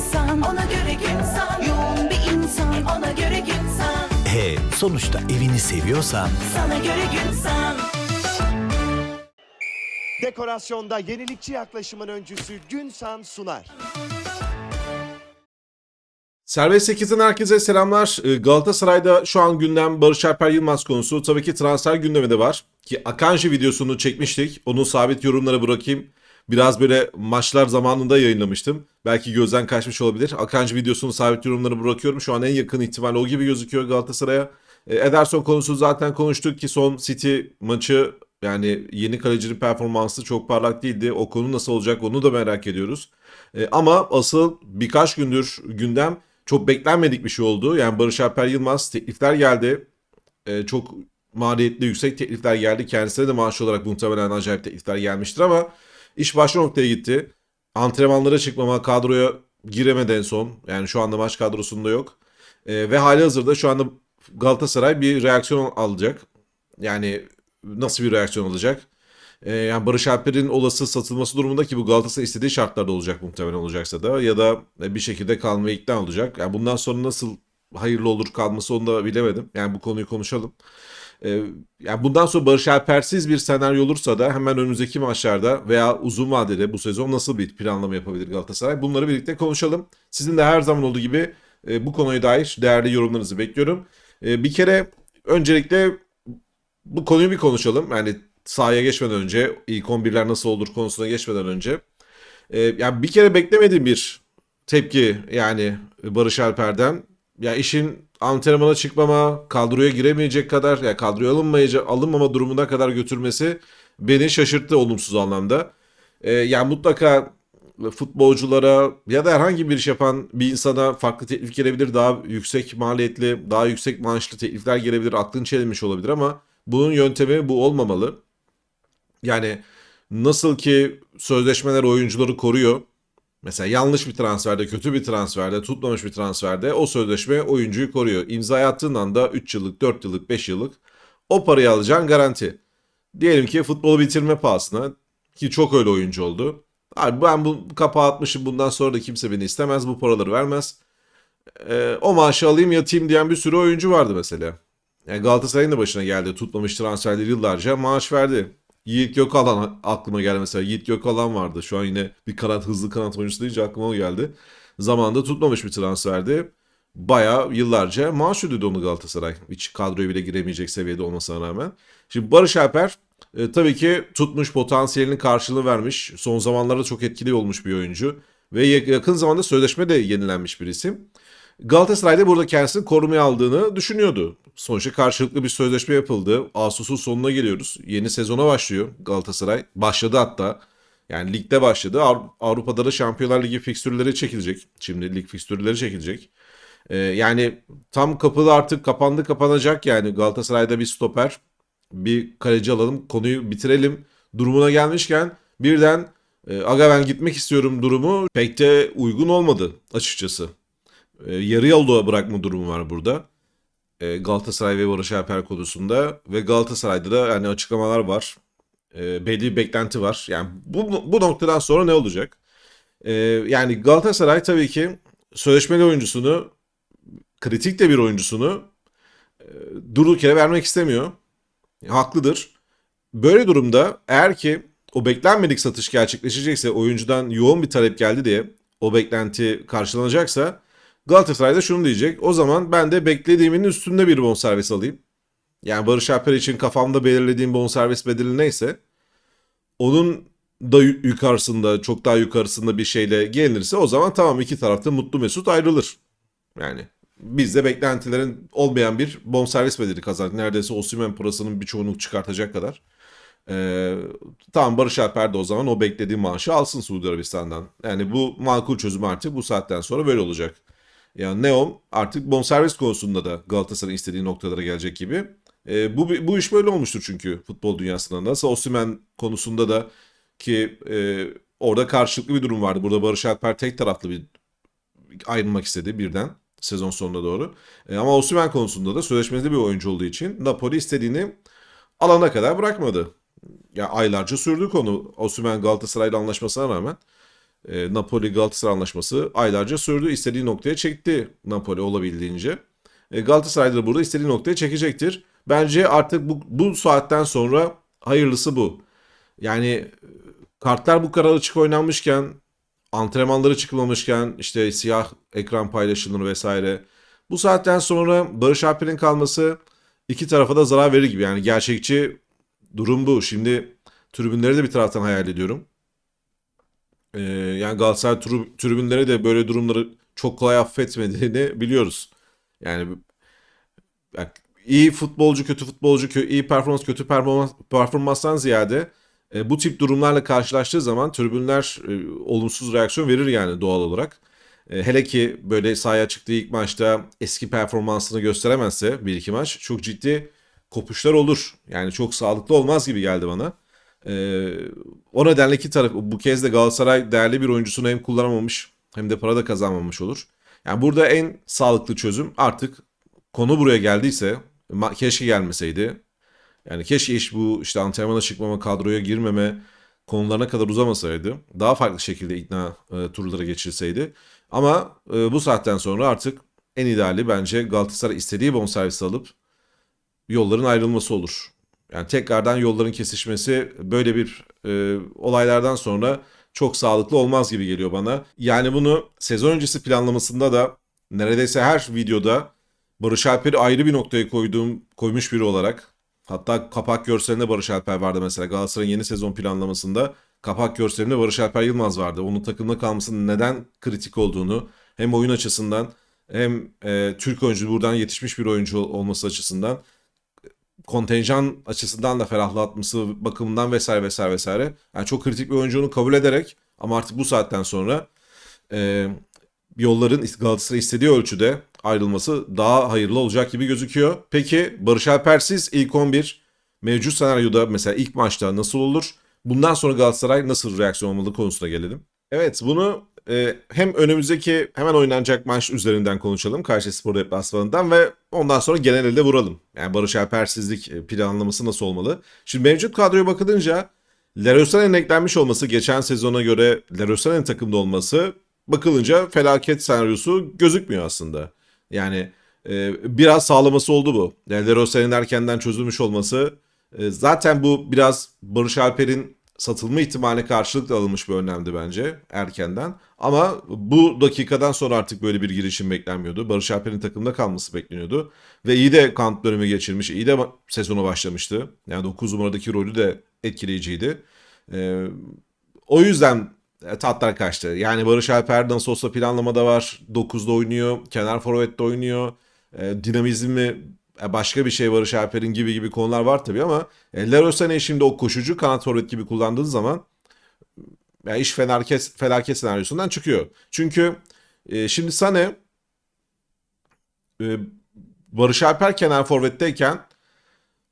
insan Ona göre gün san Yoğun bir insan Ona göre gün san E sonuçta evini seviyorsan Sana göre gün san Dekorasyonda yenilikçi yaklaşımın öncüsü Günsan sunar. Serbest 8'den herkese selamlar. Ee, Galatasaray'da şu an gündem Barış Alper Yılmaz konusu. Tabii ki transfer gündemi de var. Ki Akanji videosunu çekmiştik. Onun sabit yorumlara bırakayım. Biraz böyle maçlar zamanında yayınlamıştım. Belki gözden kaçmış olabilir. Akanji videosunu sabit yorumlara bırakıyorum. Şu an en yakın ihtimal o gibi gözüküyor Galatasaray'a. Ee, Ederson konusu zaten konuştuk ki son City maçı yani yeni kalecinin performansı çok parlak değildi. O konu nasıl olacak onu da merak ediyoruz. E, ama asıl birkaç gündür gündem çok beklenmedik bir şey oldu. Yani Barış Alper Yılmaz teklifler geldi. E, çok maliyetli yüksek teklifler geldi. Kendisine de maaş olarak muhtemelen acayip teklifler gelmiştir ama iş başka noktaya gitti. Antrenmanlara çıkmama, kadroya giremedi en son. Yani şu anda maç kadrosunda yok. E, ve hali hazırda şu anda Galatasaray bir reaksiyon alacak. Yani nasıl bir reaksiyon alacak? Ee, yani Barış Alper'in olası satılması durumunda ki bu Galatasaray istediği şartlarda olacak muhtemelen olacaksa da ya da bir şekilde kalmaya ikna olacak. Yani bundan sonra nasıl hayırlı olur kalması onu da bilemedim. Yani bu konuyu konuşalım. Ee, yani bundan sonra Barış Alper'siz bir senaryo olursa da hemen önümüzdeki maçlarda veya uzun vadede bu sezon nasıl bir planlama yapabilir Galatasaray? Bunları birlikte konuşalım. Sizin de her zaman olduğu gibi e, bu konuya dair değerli yorumlarınızı bekliyorum. E, bir kere öncelikle bu konuyu bir konuşalım. Yani sahaya geçmeden önce, ilk 11'ler nasıl olur konusuna geçmeden önce. Ee, yani bir kere beklemediğim bir tepki yani Barış Alper'den. Ya işin antrenmana çıkmama, kadroya giremeyecek kadar, ya kadroya alınmayacak, alınmama durumuna kadar götürmesi beni şaşırttı olumsuz anlamda. Ee, yani mutlaka futbolculara ya da herhangi bir iş yapan bir insana farklı teklif gelebilir. Daha yüksek maliyetli, daha yüksek maaşlı teklifler gelebilir. Aklın çelmiş olabilir ama bunun yöntemi bu olmamalı. Yani nasıl ki sözleşmeler oyuncuları koruyor. Mesela yanlış bir transferde, kötü bir transferde, tutmamış bir transferde o sözleşme oyuncuyu koruyor. İmza attığın anda 3 yıllık, 4 yıllık, 5 yıllık o parayı alacağın garanti. Diyelim ki futbolu bitirme pahasına ki çok öyle oyuncu oldu. Abi ben bu kapağı atmışım bundan sonra da kimse beni istemez bu paraları vermez. Ee, o maaşı alayım yatayım diyen bir sürü oyuncu vardı mesela. Yani Galatasaray'ın da başına geldi. Tutmamış transferleri yıllarca maaş verdi. Yiğit Gökalan aklıma geldi mesela. Yiğit Gökalan vardı. Şu an yine bir kanat hızlı kanat oyuncusu deyince aklıma o geldi. Zamanında tutmamış bir transferdi. Bayağı yıllarca maaş ödedi onu Galatasaray. Hiç kadroya bile giremeyecek seviyede olmasına rağmen. Şimdi Barış Alper e, tabii ki tutmuş potansiyelinin karşılığını vermiş. Son zamanlarda çok etkili olmuş bir oyuncu. Ve yakın zamanda sözleşme de yenilenmiş bir isim. Galatasaray'da burada kendisini korumaya aldığını düşünüyordu. Sonuçta karşılıklı bir sözleşme yapıldı. Ağustos'un sonuna geliyoruz. Yeni sezona başlıyor Galatasaray. Başladı hatta. Yani ligde başladı. Avru- Avrupa'da da Şampiyonlar Ligi fikstürleri çekilecek. Şimdi lig fikstürleri çekilecek. Ee, yani tam kapıda artık kapandı kapanacak yani Galatasaray'da bir stoper, bir kaleci alalım, konuyu bitirelim durumuna gelmişken birden e, aga ben gitmek istiyorum durumu pek de uygun olmadı açıkçası. E, yarı yolda bırakma durumu var burada. E, Galatasaray ve Barış Alper konusunda ve Galatasaray'da da yani açıklamalar var. E, belli bir beklenti var. Yani bu, bu noktadan sonra ne olacak? E, yani Galatasaray tabii ki sözleşmeli oyuncusunu kritik de bir oyuncusunu durduk yere vermek istemiyor. Haklıdır. Böyle durumda eğer ki o beklenmedik satış gerçekleşecekse oyuncudan yoğun bir talep geldi diye o beklenti karşılanacaksa Galatasaray da şunu diyecek. O zaman ben de beklediğimin üstünde bir bonservis alayım. Yani Barış Alper için kafamda belirlediğim bonservis bedeli neyse onun da yu- yukarısında çok daha yukarısında bir şeyle gelinirse o zaman tamam iki tarafta mutlu mesut ayrılır. Yani biz de beklentilerin olmayan bir bonservis bedeli kazandık. Neredeyse Osimhen parasının birçoğunu çıkartacak kadar. Ee, tamam Barış Alper de o zaman o beklediği maaşı alsın Suudi Arabistan'dan. Yani bu makul çözüm artık bu saatten sonra böyle olacak. Yani Neom artık bonservis konusunda da Galatasaray'ın istediği noktalara gelecek gibi. Ee, bu bu iş böyle olmuştur çünkü futbol dünyasında. Nasıl Osimhen konusunda da ki e, orada karşılıklı bir durum vardı. Burada Barış Alper tek taraflı bir ayrılmak istedi birden sezon sonuna doğru. E, ama Osimhen konusunda da sözleşmeli bir oyuncu olduğu için Napoli istediğini alana kadar bırakmadı. Ya aylarca sürdü konu Osimhen Galatasaray'la anlaşmasına rağmen. E, Napoli Galatasaray anlaşması aylarca sürdü. İstediği noktaya çekti Napoli olabildiğince. E, Galatasaray da burada istediği noktaya çekecektir. Bence artık bu, bu saatten sonra hayırlısı bu. Yani e, kartlar bu kadar açık oynanmışken, antrenmanları çıkmamışken, işte siyah ekran paylaşılır vesaire. Bu saatten sonra Barış Alper'in kalması iki tarafa da zarar verir gibi. Yani gerçekçi durum bu. Şimdi tribünleri de bir taraftan hayal ediyorum. Ee, yani Galatasaray trib- tribünleri de böyle durumları çok kolay affetmediğini biliyoruz. Yani bak, iyi futbolcu, kötü futbolcu, iyi performans, kötü performans, performanstan ziyade e, bu tip durumlarla karşılaştığı zaman tribünler e, olumsuz reaksiyon verir yani doğal olarak. E, hele ki böyle sahaya çıktığı ilk maçta eski performansını gösteremezse bir iki maç çok ciddi kopuşlar olur. Yani çok sağlıklı olmaz gibi geldi bana. E, o nedenle iki taraf bu kez de Galatasaray değerli bir oyuncusunu hem kullanamamış hem de para da kazanmamış olur. Yani burada en sağlıklı çözüm artık konu buraya geldiyse keşke gelmeseydi. Yani keşke iş bu işte antrenmana çıkmama, kadroya girmeme konularına kadar uzamasaydı. Daha farklı şekilde ikna e, turları geçirseydi. Ama e, bu saatten sonra artık en ideali bence Galatasaray istediği bonservisi alıp yolların ayrılması olur. Yani tekrardan yolların kesişmesi böyle bir e, olaylardan sonra çok sağlıklı olmaz gibi geliyor bana. Yani bunu sezon öncesi planlamasında da neredeyse her videoda Barış Alper'i ayrı bir noktaya koyduğum koymuş biri olarak hatta kapak görselinde Barış Alper vardı mesela Galatasaray'ın yeni sezon planlamasında kapak görselinde Barış Alper Yılmaz vardı. Onun takımda kalmasının neden kritik olduğunu hem oyun açısından hem e, Türk oyuncu buradan yetişmiş bir oyuncu ol- olması açısından kontenjan açısından da ferahlatması bakımından vesaire vesaire vesaire. Yani çok kritik bir oyuncunu kabul ederek ama artık bu saatten sonra e, yolların Galatasaray istediği ölçüde ayrılması daha hayırlı olacak gibi gözüküyor. Peki Barış Alper'siz ilk 11 mevcut senaryoda mesela ilk maçta nasıl olur? Bundan sonra Galatasaray nasıl reaksiyon olmalı konusuna gelelim. Evet bunu e, hem önümüzdeki hemen oynanacak maç üzerinden konuşalım. Kayserispor deplasmanından ve ondan sonra genelde vuralım. Yani Barış Alper'sizlik e, planlaması nasıl olmalı? Şimdi mevcut kadroya bakılınca Leroy Sané'nin eklenmiş olması geçen sezona göre Leroy Sané'nin takımda olması bakılınca felaket senaryosu gözükmüyor aslında. Yani e, biraz sağlaması oldu bu. Yani Leroy Sané'nin erkenden çözülmüş olması e, zaten bu biraz Barış Alper'in satılma ihtimaline karşılık da alınmış bir önlemdi bence erkenden. Ama bu dakikadan sonra artık böyle bir girişim beklenmiyordu. Barış Alper'in takımda kalması bekleniyordu. Ve iyi de kamp dönemi geçirmiş, iyi de sezona başlamıştı. Yani 9 numaradaki rolü de etkileyiciydi. Ee, o yüzden e, tatlar kaçtı. Yani Barış Alper nasıl olsa planlamada var. 9'da oynuyor, kenar forvette oynuyor. E, dinamizmi başka bir şey Barış Alper'in gibi gibi konular var tabii ama e, Leroy şimdi o koşucu kanat forvet gibi kullandığın zaman ya iş felaket, felaket senaryosundan çıkıyor. Çünkü e, şimdi Sané e, Barış Alper kenar forvetteyken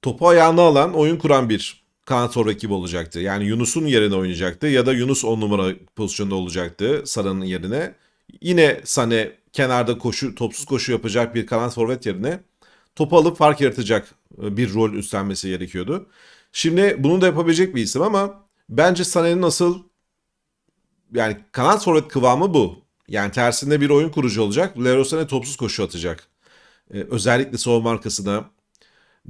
topu ayağına alan, oyun kuran bir kanat forvet gibi olacaktı. Yani Yunus'un yerine oynayacaktı ya da Yunus 10 numara pozisyonda olacaktı Sara'nın yerine. Yine Sané kenarda koşu, topsuz koşu yapacak bir kanat forvet yerine topu alıp fark yaratacak e, bir rol üstlenmesi gerekiyordu. Şimdi bunu da yapabilecek bir isim ama bence Sané'nin asıl yani kanat forvet kıvamı bu. Yani tersinde bir oyun kurucu olacak. Leroy Sané topsuz koşu atacak. Ee, özellikle savunma arkasına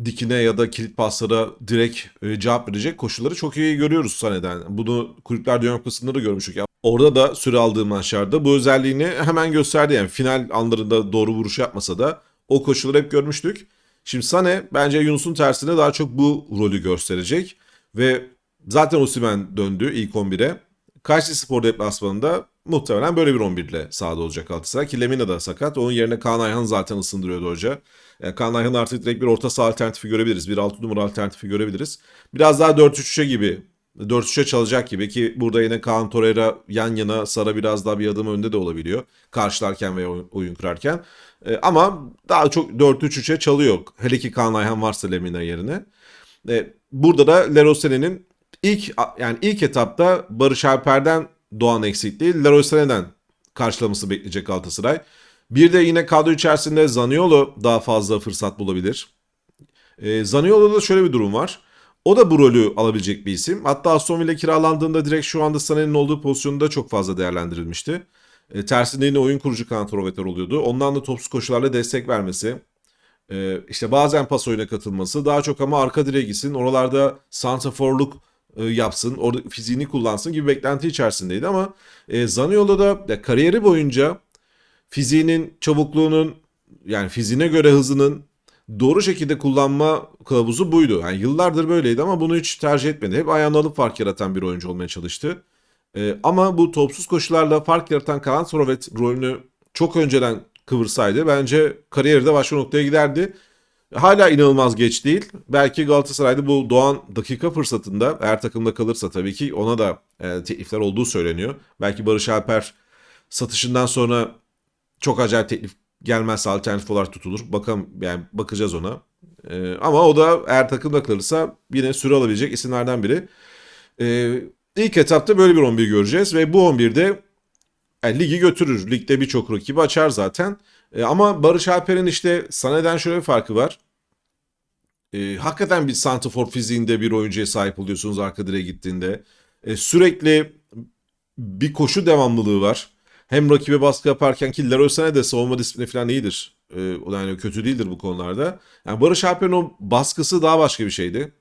dikine ya da kilit paslara direkt e, cevap verecek koşulları çok iyi görüyoruz Sané'den. Bunu kulüpler Dünya Kupası'nda da görmüştük. Ya. Orada da süre aldığı maçlarda bu özelliğini hemen gösterdi. Yani final anlarında doğru vuruş yapmasa da o koşulları hep görmüştük. Şimdi Sané bence Yunus'un tersine daha çok bu rolü gösterecek. Ve zaten Osimhen döndü ilk 11'e. Kayseri Spor deplasmanında muhtemelen böyle bir 11 ile sahada olacak Galatasaray. Ki Lemina da sakat. Onun yerine Kaan Ayhan zaten ısındırıyordu hoca. Yani Kaan Ayhan artık direkt bir orta saha alternatifi görebiliriz. Bir 6 numara alternatifi görebiliriz. Biraz daha 4-3-3'e gibi 4-3'e çalacak gibi ki burada yine Kaan Torreira yan yana Sara biraz daha bir adım önde de olabiliyor. Karşılarken ve oy- oyun kurarken. E, ama daha çok 4-3-3'e çalıyor. Hele ki Kaan Ayhan varsa Lemina yerine. E, burada da Leroy Sané'nin ilk yani ilk etapta Barış Alper'den doğan eksikliği Leroy Sané'den karşılaması bekleyecek Galatasaray. Bir de yine kadro içerisinde Zaniolo daha fazla fırsat bulabilir. E, Zaniolo'da şöyle bir durum var. O da bu rolü alabilecek bir isim. Hatta Aston Villa kiralandığında direkt şu anda Sané'nin olduğu pozisyonda çok fazla değerlendirilmişti. E, tersinde yine oyun kurucu kantroveter oluyordu. Ondan da topsuz koşularla destek vermesi. e, işte bazen pas oyuna katılması. Daha çok ama arka direğe gitsin. Oralarda santraforluk e, yapsın. Orada fiziğini kullansın gibi beklenti içerisindeydi ama e, Zaniolo da ya, kariyeri boyunca fiziğinin, çabukluğunun yani fiziğine göre hızının doğru şekilde kullanma kılavuzu buydu. Yani yıllardır böyleydi ama bunu hiç tercih etmedi. Hep ayağını alıp fark yaratan bir oyuncu olmaya çalıştı. Ee, ama bu topsuz koşularla fark yaratan Kaan Sorovet rolünü çok önceden kıvırsaydı bence kariyeri de başka noktaya giderdi. Hala inanılmaz geç değil. Belki Galatasaray'da bu doğan dakika fırsatında eğer takımda kalırsa tabii ki ona da e, teklifler olduğu söyleniyor. Belki Barış Alper satışından sonra çok acayip teklif gelmezse alternatif olarak tutulur. Bakalım yani bakacağız ona. Ee, ama o da eğer takımda kalırsa yine süre alabilecek isimlerden biri. Ee, ilk etapta böyle bir 11 göreceğiz ve bu 11'de yani ligi götürür. Ligde birçok rakibi açar zaten. Ee, ama Barış Alper'in işte Sané'den şöyle bir farkı var. Ee, hakikaten bir santrafor fiziğinde bir oyuncuya sahip oluyorsunuz arka direğe gittiğinde. Ee, sürekli bir koşu devamlılığı var. Hem rakibe baskı yaparken ki Leroy de savunma disiplini falan iyidir. Ee, o yani kötü değildir bu konularda. Yani Barış Alper'in o baskısı daha başka bir şeydi.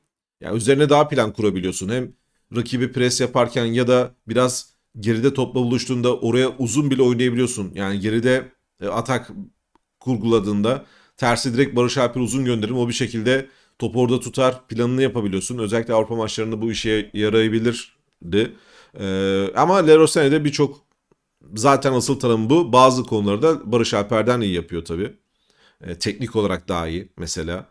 Yani üzerine daha plan kurabiliyorsun. Hem rakibi pres yaparken ya da biraz geride topla buluştuğunda oraya uzun bile oynayabiliyorsun. Yani geride e, atak kurguladığında tersi direkt Barış Alper uzun gönderim. O bir şekilde topu orada tutar planını yapabiliyorsun. Özellikle Avrupa maçlarında bu işe yarayabilirdi. Ee, ama Leroy Sané de birçok zaten asıl tanımı bu. Bazı konularda Barış Alper'den iyi yapıyor tabii. E, teknik olarak daha iyi mesela.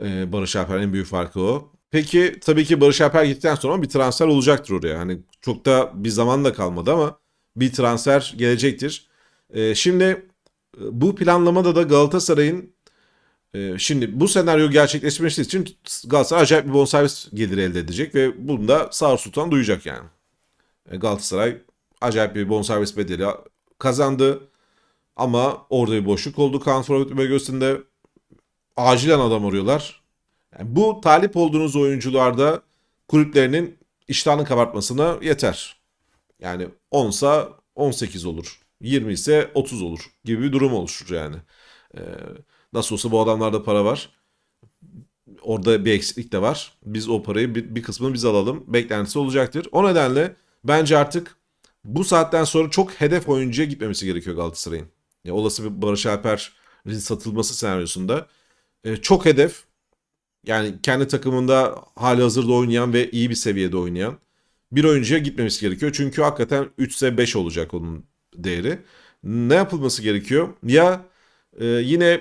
E, Barış Alper'in büyük farkı o. Peki tabii ki Barış Alper gittikten sonra bir transfer olacaktır oraya. Hani çok da bir zaman da kalmadı ama bir transfer gelecektir. E, şimdi e, bu planlamada da Galatasaray'ın e, şimdi bu senaryo gerçekleşmesi için Galatasaray acayip bir bonservis geliri elde edecek ve bunu da Sağır Sultan duyacak yani. E, Galatasaray acayip bir bonservis bedeli kazandı. Ama orada bir boşluk oldu. Kaan Forvet bölgesinde acilen adam arıyorlar. Yani bu talip olduğunuz oyuncularda kulüplerinin iştahını kabartmasına yeter. Yani 10 ise 18 olur. 20 ise 30 olur gibi bir durum oluşur yani. Ee, nasıl olsa bu adamlarda para var. Orada bir eksiklik de var. Biz o parayı bir, bir kısmını biz alalım. Beklentisi olacaktır. O nedenle bence artık bu saatten sonra çok hedef oyuncuya gitmemesi gerekiyor Galatasaray'ın. Ya olası bir Barış Alper'in satılması senaryosunda e, çok hedef yani kendi takımında hali hazırda oynayan ve iyi bir seviyede oynayan bir oyuncuya gitmemesi gerekiyor. Çünkü hakikaten 3 ise 5 olacak onun değeri. Ne yapılması gerekiyor? Ya e, yine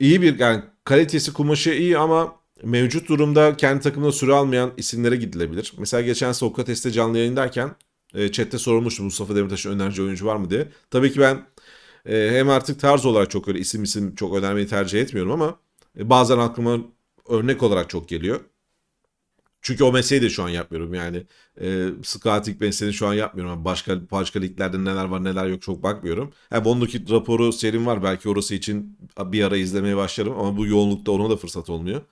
iyi bir yani kalitesi kumaşı iyi ama mevcut durumda kendi takımına süre almayan isimlere gidilebilir. Mesela geçen Sokrates'te canlı yayındayken e, chatte sorulmuştu Mustafa Demirtaş'ın önerci oyuncu var mı diye. Tabii ki ben e, hem artık tarz olarak çok öyle isim isim çok önermeyi tercih etmiyorum ama e, bazen aklıma örnek olarak çok geliyor. Çünkü o mesleği de şu an yapmıyorum yani. E, scouting mesleğini şu an yapmıyorum. Yani başka başka liglerde neler var neler yok çok bakmıyorum. Yani Bond'daki raporu serim var. Belki orası için bir ara izlemeye başlarım ama bu yoğunlukta ona da fırsat olmuyor.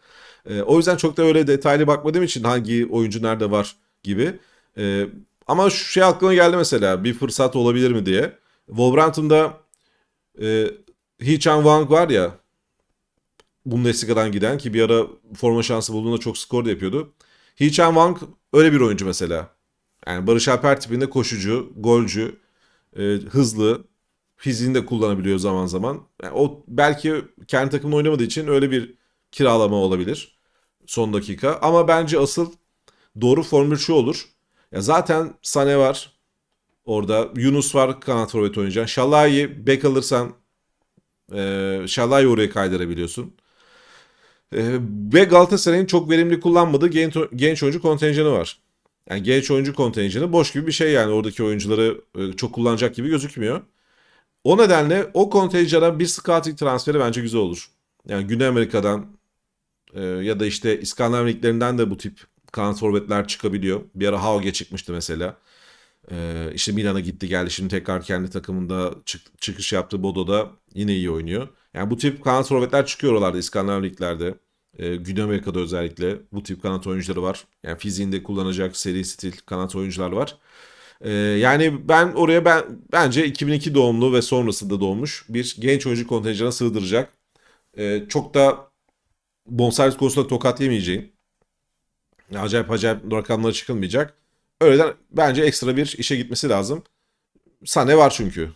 E, o yüzden çok da öyle detaylı bakmadığım için hangi oyuncu nerede var gibi. E, ama şu şey aklıma geldi mesela bir fırsat olabilir mi diye. Wolverhampton'da e, Hee-Chan Wang var ya Bundesliga'dan giden ki bir ara forma şansı bulduğunda çok skor da yapıyordu. Hee-Chan Wang öyle bir oyuncu mesela. Yani Barış Alper tipinde koşucu, golcü, e, hızlı, fiziğini de kullanabiliyor zaman zaman. Yani o belki kendi takımında oynamadığı için öyle bir kiralama olabilir son dakika. Ama bence asıl doğru formül şu olur. Ya zaten Sane var. Orada Yunus var kanat forvet oynayacak. Şalai bek alırsan e, Şalai oraya kaydırabiliyorsun. E, ve Galatasaray'ın çok verimli kullanmadığı genç, genç oyuncu kontenjanı var. Yani genç oyuncu kontenjanı boş gibi bir şey yani oradaki oyuncuları e, çok kullanacak gibi gözükmüyor. O nedenle o kontenjana bir scouting transferi bence güzel olur. Yani Güney Amerika'dan e, ya da işte İskandinav liglerinden de bu tip kanat forvetler çıkabiliyor. Bir ara Hauge çıkmıştı mesela. Ee, işte Milan'a gitti geldi. Şimdi tekrar kendi takımında çık- çıkış yaptı. Bodo'da yine iyi oynuyor. Yani bu tip kanat forvetler çıkıyor oralarda İskandinav liglerde. Ee, Güney Amerika'da özellikle bu tip kanat oyuncuları var. Yani fiziğinde kullanacak seri stil kanat oyuncular var. Ee, yani ben oraya ben bence 2002 doğumlu ve sonrasında doğmuş bir genç oyuncu kontenjanına sığdıracak. Ee, çok da bonservis konusunda tokat yemeyeceğim. Acayip acayip rakamlara çıkılmayacak. Öyleden bence ekstra bir işe gitmesi lazım. Sane var çünkü.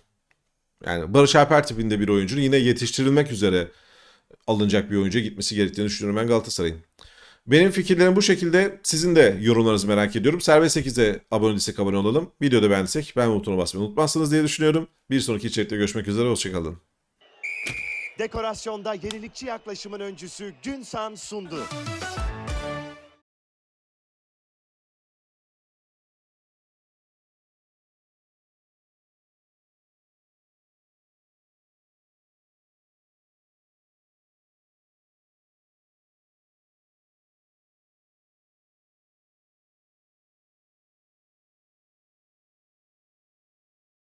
Yani Barış Alper tipinde bir oyuncunun yine yetiştirilmek üzere alınacak bir oyuncuya gitmesi gerektiğini düşünüyorum ben Galatasaray'ın. Benim fikirlerim bu şekilde. Sizin de yorumlarınızı merak ediyorum. Serbest 8'e abone değilsek abone olalım. Videoda beğendiysek beğen butonuna basmayı unutmazsınız diye düşünüyorum. Bir sonraki içerikte görüşmek üzere. Hoşçakalın. Dekorasyonda yenilikçi yaklaşımın öncüsü Günsan sundu.